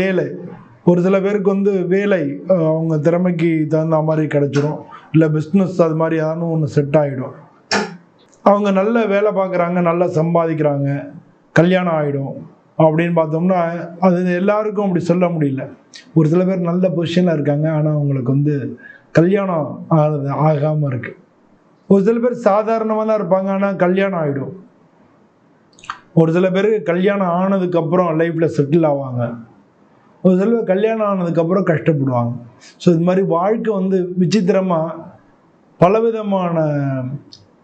வேலை. ஒரு சில பேருக்கு வந்து வேலை அவங்க திறமைக்கு தகுந்த மாதிரி கிடைச்சிரும். இல்லை பிஸ்னஸ் அது மாதிரி ஏதாவது ஒன்று செட் ஆகிடும் அவங்க நல்ல வேலை பார்க்குறாங்க நல்லா சம்பாதிக்கிறாங்க கல்யாணம் ஆகிடும் அப்படின்னு பார்த்தோம்னா அது எல்லாருக்கும் அப்படி சொல்ல முடியல. ஒரு சில பேர் நல்ல பொசிஷனில் இருக்காங்க ஆனால் அவங்களுக்கு வந்து கல்யாணம் ஆகுது ஆகாமல் இருக்குது ஒரு சில பேர் சாதாரணமாக தான் இருப்பாங்க ஆனால் கல்யாணம் ஆகிடும் ஒரு சில பேருக்கு கல்யாணம் ஆனதுக்கப்புறம் லைஃப்பில் செட்டில் ஆவாங்க. ஒரு சில பேர் கல்யாணம் ஆனதுக்கப்புறம் கஷ்டப்படுவாங்க. ஸோ இது மாதிரி வாழ்க்கை வந்து விசித்திரமாக பலவிதமான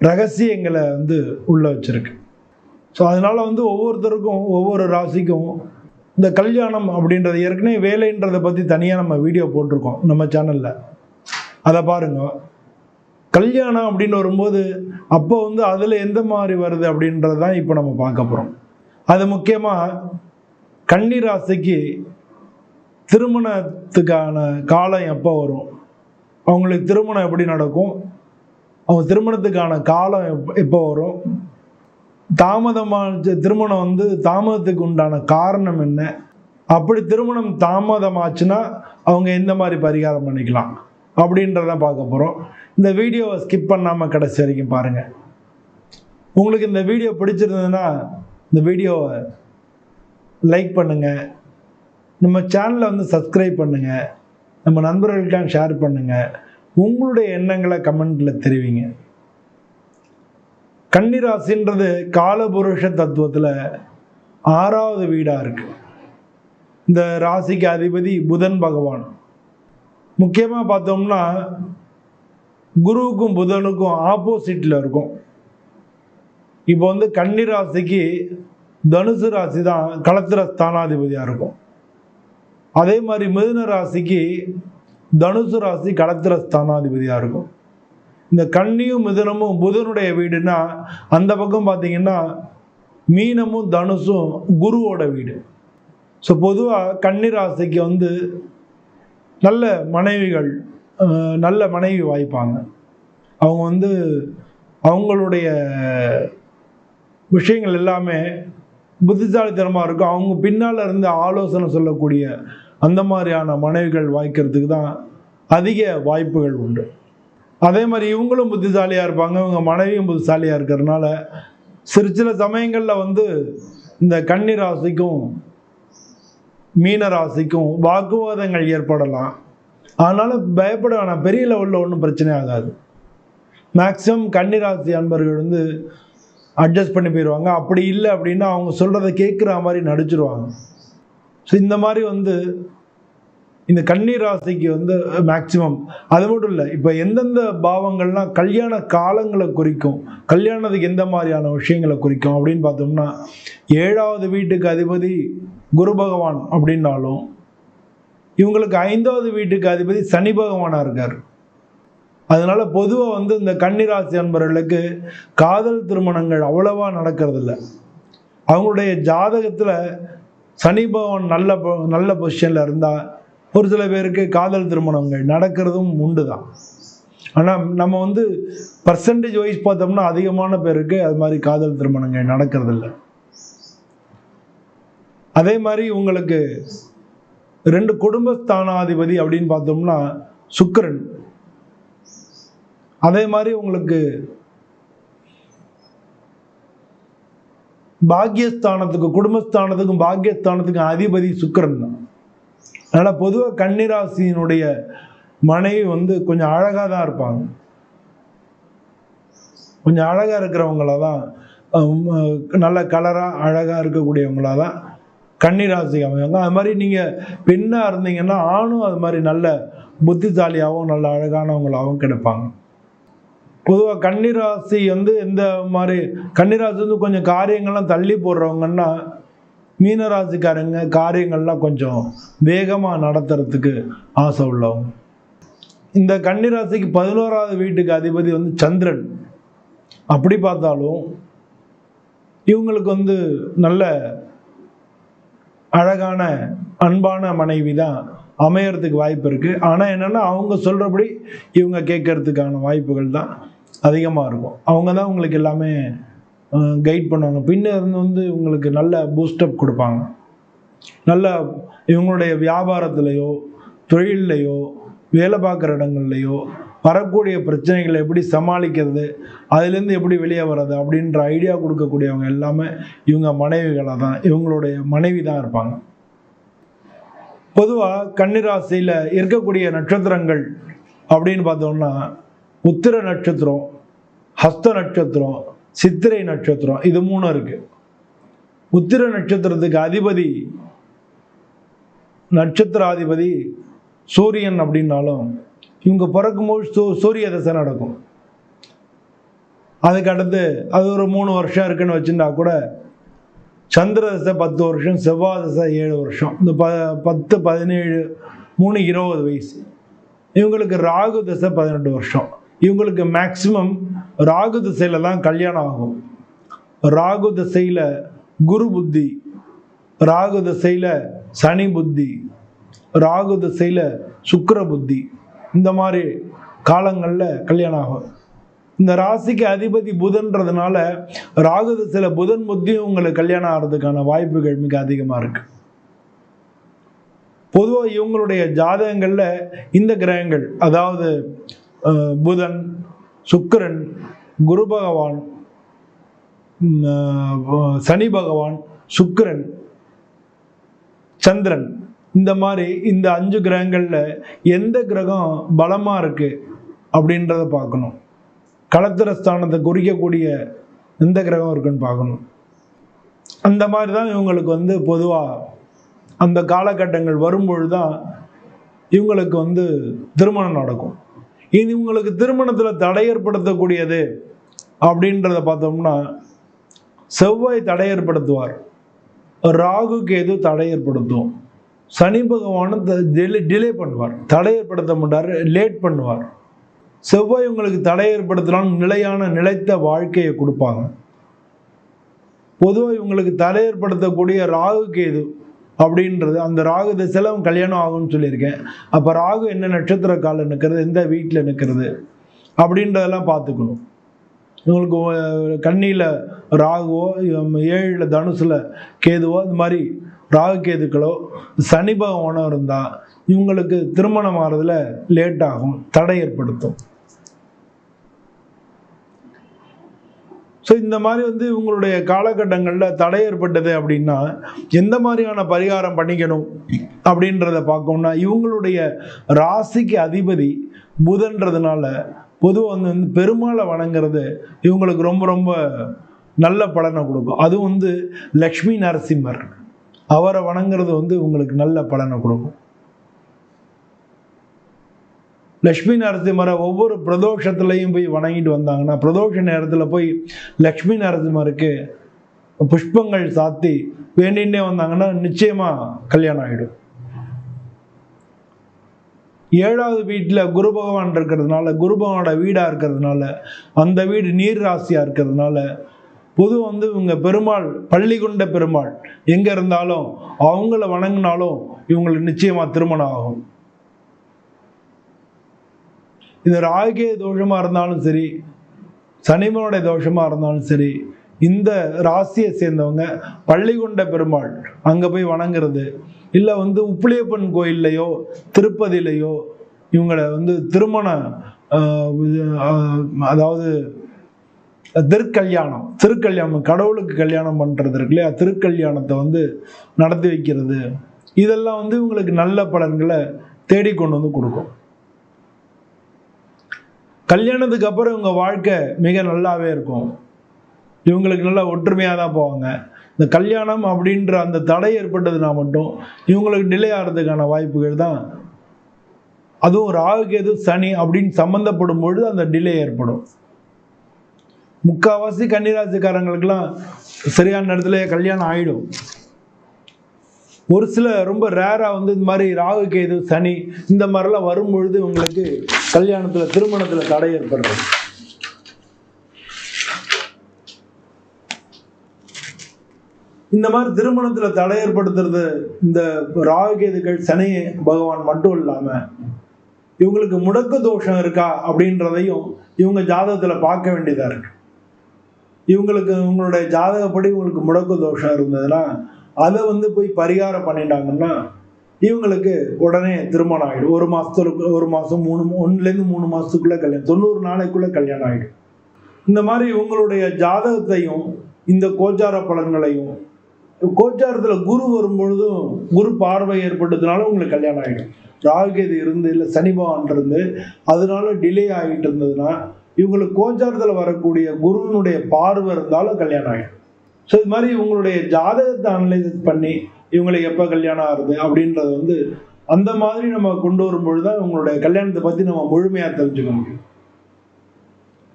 ரகசியங்களை வந்து உள்ள வச்சிருக்கு. ஸோ அதனால் வந்து ஒவ்வொருத்தருக்கும் ஒவ்வொரு ராசிக்கும் இந்த கல்யாணம் அப்படின்றது ஏற்கனவே வேலைன்றதை பற்றி தனியாக நம்ம வீடியோ போட்டிருக்கோம் நம்ம சேனலில் அதை பாருங்க. கல்யாணம் அப்படின்னு வரும்போது அப்போ வந்து அதில் எந்த மாதிரி வருது அப்படின்றது தான் இப்போ நம்ம பார்க்க போகிறோம் அது முக்கியமாக கன்னி ராசிக்கு திருமணத்துக்கான காலம் எப்போ வரும்? அவங்களுக்கு திருமணம் எப்படி நடக்கும்? அவங்க திருமணத்துக்கான காலம் எப்போ வரும்? தாமதமாக திருமணம் வந்து தாமதத்துக்கு உண்டான காரணம் என்ன? அப்படி திருமணம் தாமதமாச்சுன்னா அவங்க எந்த மாதிரி பரிகாரம் பண்ணிக்கலாம்? அப்படின்றத பார்க்க போகிறோம் இந்த வீடியோவை ஸ்கிப் பண்ணாமல் கடைசி வரைக்கும் பாருங்கள் உங்களுக்கு இந்த வீடியோ பிடிச்சிருந்ததுன்னா இந்த வீடியோவை லைக் பண்ணுங்கள் நம்ம சேனலை வந்து சப்ஸ்கிரைப் பண்ணுங்கள் நம்ம நண்பர்களுக்கெல்லாம் ஷேர் பண்ணுங்கள் உங்களுடைய எண்ணங்களை கமெண்ட்டில் தெரிவிங்க. கன்னிராசின்றது காலபுருஷ தத்துவத்தில் ஆறாவது வீடாக இருக்குது இந்த ராசிக்கு அதிபதி புதன் பகவான். முக்கியமாக பார்த்தோம்னா குருவுக்கும் புதனுக்கும் ஆப்போசிட்டில் இருக்கும். இப்போ வந்து கன்னி ராசிக்கு தனுசு ராசி தான் களத்திர ஸ்தானாதிபதியாக இருக்கும். அதே மாதிரி மிதுன ராசிக்கு தனுசு ராசி களத்திர ஸ்தானாதிபதியாக இருக்கும். இந்த கன்னியும் மிதுனமும் புதனுடைய வீடுனா அந்த பக்கம் பார்த்தீங்கன்னா மீனமும் தனுசும் குருவோட வீடு. ஸோ பொதுவாக கன்னி ராசிக்கு வந்து நல்ல மனைவிகள் நல்ல மனைவி வாய்ப்பாங்க. அவங்க வந்து அவங்களுடைய விஷயங்கள் எல்லாமே புத்திசாலித்தனமாக இருக்கும். அவங்க பின்னால் இருந்து ஆலோசனை சொல்லக்கூடிய அந்த மாதிரியான மனைவிகள் வாய்க்கிறதுக்கு தான் அதிக வாய்ப்புகள் உண்டு. அதே மாதிரி இவங்களும் புத்திசாலியாக இருப்பாங்க இவங்க மனைவியும் புத்திசாலியாக இருக்கிறதுனால சிறு சில சமயங்களில் வந்து இந்த கன்னி ராசிக்கும் மீன ராசிக்கும் வாக்குவாதங்கள் ஏற்படலாம். அதனால் பயப்பட வேணாம் பெரிய லெவலில் ஒன்றும் பிரச்சனை ஆகாது. மேக்ஸிமம் கன்னிராசி அன்பர்கள் வந்து அட்ஜஸ்ட் பண்ணி போயிடுவாங்க அப்படி இல்லை அப்படின்னா அவங்க சொல்கிறத கேட்குற மாதிரி நடிச்சிருவாங்க. ஸோ இந்த மாதிரி வந்து இந்த கண்ணீர் ராசிக்கு வந்து மேக்சிமம் அது மட்டும் இல்லை இப்போ எந்தெந்த பாவங்கள்லாம் கல்யாண காலங்களை குறிக்கும் கல்யாணத்துக்கு எந்த மாதிரியான விஷயங்களை குறிக்கும் அப்படின்னு பார்த்தோம்னா ஏழாவது வீட்டுக்கு அதிபதி குரு பகவான் அப்படின்னாலும் இவங்களுக்கு ஐந்தாவது வீட்டுக்கு அதிபதி சனி பகவானாக இருக்கார். அதனால பொதுவாக வந்து இந்த கன்னிராசி அன்பர்களுக்கு காதல் திருமணங்கள் அவ்வளவா நடக்கிறதில்ல. அவங்களுடைய ஜாதகத்தில் சனி பகவான் நல்ல நல்ல பொசிஷனில் இருந்தால் ஒரு சில பேருக்கு காதல் திருமணங்கள் நடக்கிறதும் உண்டு தான் ஆனால் நம்ம வந்து பர்சன்டேஜ் வைஸ் பார்த்தோம்னா அதிகமான பேருக்கு அது மாதிரி காதல் திருமணங்கள் நடக்கிறதில்ல. அதே மாதிரி உங்களுக்கு ரெண்டு குடும்பஸ்தானாதிபதி அப்படின்னு பார்த்தோம்னா சுக்கரன். அதே மாதிரி உங்களுக்கு பாக்கியஸ்தானத்துக்கு குடும்பஸ்தானத்துக்கும் பாக்கியஸ்தானத்துக்கும் அதிபதி சுக்கரன் தான். அதனால் பொதுவாக கன்னிராசியினுடைய மனைவி வந்து கொஞ்சம் அழகாக தான் இருப்பாங்க. கொஞ்சம் அழகாக இருக்கிறவங்கள தான் நல்ல கலராக அழகாக இருக்கக்கூடியவங்களா தான் கன்னிராசி அமைவாங்க. அது மாதிரி நீங்கள் பெண்ணாக இருந்தீங்கன்னா ஆணும் அது மாதிரி நல்ல புத்திசாலியாகவும் நல்ல அழகானவங்களாகவும் கிடைப்பாங்க. பொதுவாக கன்னிராசி வந்து எந்த மாதிரி கன்னிராசி வந்து கொஞ்சம் காரியங்கள்லாம் தள்ளி போடுறவங்கன்னா மீனராசிக்காரங்க காரியங்கள்லாம் கொஞ்சம் வேகமாக நடத்துறதுக்கு ஆசை உள்ளவங்க. இந்த கன்னிராசிக்கு பதினோராவது வீட்டுக்கு அதிபதி வந்து சந்திரன். அப்படி பார்த்தாலும் இவங்களுக்கு வந்து நல்ல அழகான அன்பான மனைவி தான் அமையறதுக்கு வாய்ப்பு இருக்குது ஆனால் என்னென்னா அவங்க சொல்கிறபடி இவங்க கேட்கறதுக்கான வாய்ப்புகள் தான் அதிகமாக இருக்கும். அவங்க தான் உங்களுக்கு எல்லாமே கைட் பண்ணுவாங்க. பின்ன இருந்து வந்து உங்களுக்கு நல்ல பூஸ்டப் கொடுப்பாங்க. நல்ல இவங்களுடைய வியாபாரத்திலையோ தொழில்லையோ வேலை பார்க்குற இடங்கள்லையோ வரக்கூடிய பிரச்சனைகளை எப்படி சமாளிக்கிறது அதுலேருந்து எப்படி வெளியே வர்றது அப்படின்ற ஐடியா கொடுக்கக்கூடியவங்க எல்லாமே இவங்க மனைவிகளாக தான் இவங்களுடைய மனைவி தான் இருப்பாங்க. பொதுவாக கன்னிராசியில் இருக்கக்கூடிய நட்சத்திரங்கள் அப்படின்னு பார்த்தோம்னா உத்திர நட்சத்திரம் ஹஸ்த நட்சத்திரம் சித்திரை நட்சத்திரம் இது மூணு இருக்கு. உத்திர நட்சத்திரத்துக்கு அதிபதி நட்சத்திராதிபதி சூரியன் அப்படின்னாலும் இவங்க பிறக்கும்போது சூ சூரிய தசை நடக்கும். அதுக்கு அடுத்து அது ஒரு மூணு வருஷம் இருக்குன்னு வச்சுருந்தா கூட சந்திர தசை பத்து வருஷம் செவ்வாய் தசை ஏழு வருஷம். இந்த ப பத்து பதினேழு மூணு இருபது வயசு. இவங்களுக்கு ராகு தசை பதினெட்டு வருஷம். இவங்களுக்கு மேக்சிமம் ராகு திசையில் தான் கல்யாணம் ஆகும். ராகு திசையில் குரு புத்தி ராகு திசையில் சனி புத்தி ராகு திசையில் சுக்கர புத்தி இந்த மாதிரி காலங்களில் கல்யாணம் ஆகும். இந்த ராசிக்கு அதிபதி புதன்றதுனால ராகு திசையில் புதன் புத்தியும் உங்களுக்கு கல்யாணம் ஆகிறதுக்கான வாய்ப்புகள் மிக அதிகமாக இருக்கு. பொதுவாக இவங்களுடைய ஜாதகங்களில் இந்த கிரகங்கள் அதாவது புதன் சுக்கிரன் குரு பகவான் சனி பகவான் சுக்கிரன் சந்திரன். இந்த மாதிரி இந்த அஞ்சு கிரகங்களில் எந்த கிரகம் பலமாக இருக்குது அப்படின்றத பார்க்கணும். களத்திர ஸ்தானத்தை குறிக்கக்கூடிய எந்த கிரகம் இருக்குன்னு பார்க்கணும். அந்த மாதிரி தான் இவங்களுக்கு வந்து பொதுவாக அந்த காலகட்டங்கள் வரும்பொழுது தான் இவங்களுக்கு வந்து திருமணம் நடக்கும். இது இவங்களுக்கு திருமணத்தில் தடை ஏற்படுத்தக்கூடியது அப்படின்றத பார்த்தோம்னா செவ்வாய் தடை ஏற்படுத்துவார். ராகு கேது தடை ஏற்படுத்தும். சனி பகவானும் டிலே டிலே பண்ணுவார். தடை ஏற்படுத்த மாட்டார் லேட் பண்ணுவார். செவ்வாய் உங்களுக்கு தடை ஏற்படுத்தினாலும் நிலையான நிலைத்த வாழ்க்கையை கொடுப்பாங்க. பொதுவாக இவங்களுக்கு தடை ஏற்படுத்தக்கூடிய ராகு கேது அப்படின்றது அந்த ராகு திசையில் கல்யாணம் ஆகும்னு சொல்லியிருக்கேன். அப்போ ராகு என்ன நட்சத்திர காலம் நிற்கிறது எந்த வீட்டில் நிற்கிறது அப்படின்றதெல்லாம் பார்த்துக்கணும். இவங்களுக்கு கண்ணியில் ராகுவோ ஏழில் தனுசில் கேதுவோ இது மாதிரி ராகு கேதுக்களோ சனி பகவானோ இருந்தால் இவங்களுக்கு திருமணம் ஆகிறதுல லேட் ஆகும் தடை ஏற்படுத்தும். ஸோ இந்த மாதிரி வந்து இவங்களுடைய காலகட்டங்களில் தடை ஏற்பட்டது அப்படின்னா எந்த மாதிரியான பரிகாரம் பண்ணிக்கணும் அப்படின்றத பார்க்கணும்னா இவங்களுடைய ராசிக்கு அதிபதி புதன்றதுனால பொதுவாக வந்து வந்து பெருமாளை வணங்குறது இவங்களுக்கு ரொம்ப ரொம்ப நல்ல பலனை கொடுக்கும். அதுவும் வந்து லக்ஷ்மி நரசிம்மர். அவரை வணங்குறது வந்து உங்களுக்கு நல்ல பலனை கொடுக்கும். லக்ஷ்மி நரசிம்மரை ஒவ்வொரு பிரதோஷத்துலையும் போய் வணங்கிட்டு வந்தாங்கன்னா பிரதோஷ நேரத்தில் போய் லக்ஷ்மி நரசிம்மருக்கு புஷ்பங்கள் சாத்தி வேண்டின்னே வந்தாங்கன்னா நிச்சயமாக கல்யாணம் ஆகிடும் ஏழாவது வீட்டில் குரு பகவான் இருக்கிறதுனால குரு பகவானோட வீடாக இருக்கிறதுனால அந்த வீடு நீர் ராசியாக இருக்கிறதுனால பொது வந்து இவங்க பெருமாள் பள்ளி கொண்ட பெருமாள் எங்கே இருந்தாலும் அவங்கள வணங்கினாலும் இவங்களுக்கு நிச்சயமாக திருமணம் ஆகும். இது ராகே தோஷமாக இருந்தாலும் சரி சனிமனுடைய தோஷமாக இருந்தாலும் சரி இந்த ராசியை சேர்ந்தவங்க பள்ளி கொண்ட பெருமாள் அங்கே போய் வணங்குறது இல்லை வந்து உப்பிலியப்பன் கோயில்லையோ திருப்பதியிலையோ இவங்களை வந்து திருமண அதாவது திருக்கல்யாணம் திருக்கல்யாணம் கடவுளுக்கு கல்யாணம் பண்ணுறது இருக்கு இல்லையா திருக்கல்யாணத்தை வந்து நடத்தி வைக்கிறது. இதெல்லாம் வந்து இவங்களுக்கு நல்ல பலன்களை தேடி கொண்டு வந்து கொடுக்கும். கல்யாணத்துக்கு அப்புறம் இவங்க வாழ்க்கை மிக நல்லாவே இருக்கும். இவங்களுக்கு நல்லா ஒற்றுமையாக தான் போவாங்க. இந்த கல்யாணம் அப்படின்ற அந்த தடை ஏற்பட்டதுனா மட்டும் இவங்களுக்கு டிலே ஆகிறதுக்கான வாய்ப்புகள் தான். அதுவும் ராகு கேது சனி அப்படின்னு சம்மந்தப்படும் பொழுது அந்த டிலே ஏற்படும். முக்கால்வாசி கன்னிராசிக்காரங்களுக்கெல்லாம் சரியான நேரத்துல கல்யாணம் ஆகிடும் ஒரு சில ரொம்ப ரேராக வந்து இந்த மாதிரி ராகு கேது சனி இந்த மாதிரிலாம் வரும் பொழுது உங்களுக்கு கல்யாணத்தில் திருமணத்தில் தடை ஏற்படுறது இந்த மாதிரி திருமணத்தில் தடை ஏற்படுத்துறது இந்த ராகு கேதுகள் சனி பகவான் மட்டும் இல்லாமல் இவங்களுக்கு முடக்கு தோஷம் இருக்கா அப்படின்றதையும் இவங்க ஜாதகத்தில் பார்க்க வேண்டியதாக இருக்கு. இவங்களுக்கு இவங்களுடைய ஜாதகப்படி இவங்களுக்கு முடக்கு தோஷம் இருந்ததுன்னா அதை வந்து போய் பரிகாரம் பண்ணிட்டாங்கன்னா இவங்களுக்கு உடனே திருமணம் ஆகிடும் ஒரு மாதத்துல ஒரு மாதம் மூணு ஒன்றுலேருந்து மூணு மாதத்துக்குள்ளே கல்யாணம் தொண்ணூறு நாளைக்குள்ளே கல்யாணம் ஆகிடும் இந்த மாதிரி இவங்களுடைய ஜாதகத்தையும் இந்த கோச்சார பலன்களையும் கோச்சாரத்தில் குரு வரும்பொழுதும் குரு பார்வை ஏற்பட்டதுனால உங்களுக்கு கல்யாணம் ஆகிடும் ராகுகேது இருந்து இல்லை சனி பகவான் இருந்து அதனால டிலே ஆகிட்டு இருந்ததுன்னா இவங்களுக்கு கோச்சாரத்தில் வரக்கூடிய குருவினுடைய பார்வை இருந்தாலும் கல்யாணம் ஆகிடும் ஸோ இது மாதிரி உங்களுடைய ஜாதகத்தை அனலைசிஸ் பண்ணி இவங்களுக்கு எப்போ கல்யாணம் ஆகுது அப்படின்றது வந்து அந்த மாதிரி நம்ம கொண்டு வரும்பொழுது தான் உங்களுடைய கல்யாணத்தை பற்றி நம்ம முழுமையாக தெரிஞ்சுக்க முடியும்.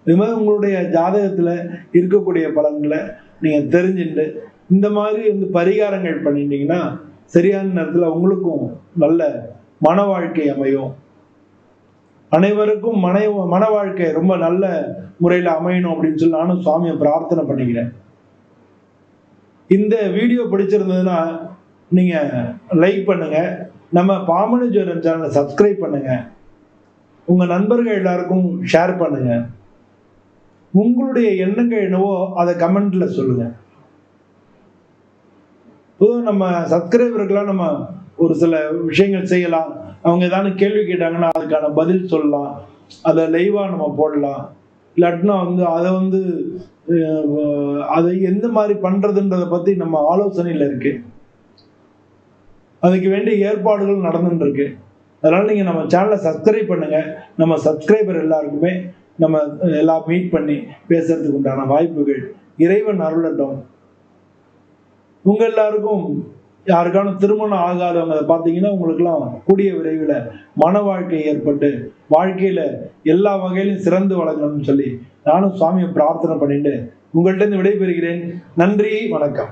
இது மாதிரி உங்களுடைய ஜாதகத்தில் இருக்கக்கூடிய பலன்களை நீங்கள் தெரிஞ்சுட்டு இந்த மாதிரி வந்து பரிகாரங்கள் பண்ணிட்டீங்கன்னா சரியான நேரத்தில் உங்களுக்கும் நல்ல மன வாழ்க்கை அமையும். அனைவருக்கும் மனை மன வாழ்க்கை ரொம்ப நல்ல முறையில் அமையணும் அப்படின்னு சொல்லி நானும் சுவாமியை பிரார்த்தனை பண்ணிக்கிறேன். இந்த வீடியோ பிடிச்சிருந்ததுன்னா நீங்கள் லைக் பண்ணுங்க. நம்ம பாமனு ஜோரன் சேனலை சப்ஸ்கிரைப் பண்ணுங்கள் உங்கள் நண்பர்கள் எல்லாருக்கும் ஷேர் பண்ணுங்கள் உங்களுடைய எண்ணங்கள் என்னவோ அதை கமெண்டில் சொல்லுங்கள் பொதுவாக நம்ம சப்ஸ்கிரைபருக்கெல்லாம் நம்ம ஒரு சில விஷயங்கள் செய்யலாம். அவங்க ஏதாவது கேள்வி கேட்டாங்கன்னா அதுக்கான பதில் சொல்லலாம். அதை லைவாக நம்ம போடலாம். இல்லாட்டினா வந்து அதை வந்து அதை எந்த மாதிரி பண்ணுறதுன்றதை பற்றி நம்ம ஆலோசனையில் இருக்கு. அதுக்கு வேண்டிய ஏற்பாடுகள் நடந்துட்டு இருக்கு அதனால நீங்கள் நம்ம சேனலை சப்ஸ்கிரைப் பண்ணுங்க. நம்ம சப்ஸ்கிரைபர் எல்லாருக்குமே நம்ம எல்லாம் மீட் பண்ணி பேசுறதுக்கு உண்டான வாய்ப்புகள் இறைவன் அருளட்டும். உங்க எல்லாருக்கும் யாருக்கான திருமணம் ஆகாதவங்க அதை பார்த்தீங்கன்னா உங்களுக்கெல்லாம் கூடிய விரைவில் மன வாழ்க்கை ஏற்பட்டு வாழ்க்கையில எல்லா வகையிலும் சிறந்து வழங்கணும்னு சொல்லி நானும் சுவாமியை பிரார்த்தனை பண்ணிட்டு உங்கள்கிட்ட இருந்து விடைபெறுகிறேன். நன்றி வணக்கம்.